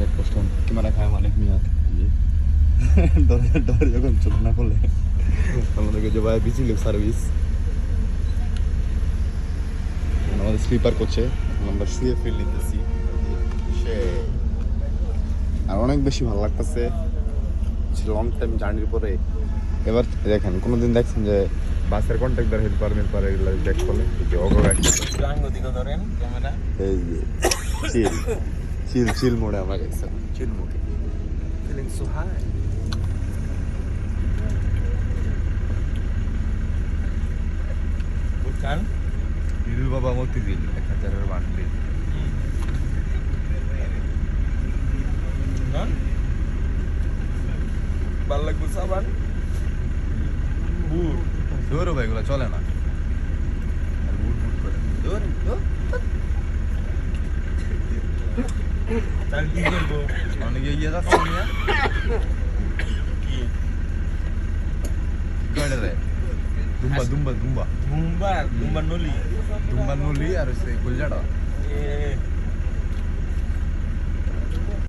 Check post camera খায় মালিক মিয়া? ইয়ে। ডরে যখন চোখ না করলে আমাদেরকে যে ভাই বিজি লোক সার্ভিস আমাদের স্লিপার করছে আমরা শুয়ে ফিল নিতেছি আর অনেক বেশি ভালো লাগতেছে। লং টাইম জার্নির পরে। এবার দেখেন কোনোদিন দেখছেন যে বাসের কন্ট্রাক্টর হেল্প পারবেন পারে এগুলো দেখ করলে? অগ্রগাড়ি ধরেন ক্যামেরা। এই চিল চিল মোড়ে আমরা গেছে চিল মোড়ে ফিলিং সো হাই বুঝছেন হিরু বাবা মতিঝিল এক হাজারের বান্ডে না ভালো লাগবে সাবান বুট দৌড়ো ভাই এগুলো চলে না আর বুট বুট করে দূর Belki değil bu. Onu yiyerek ya. Gördü. Dumba dumba dumba. Dumba dumba noli. Dumba noli arası kulcada.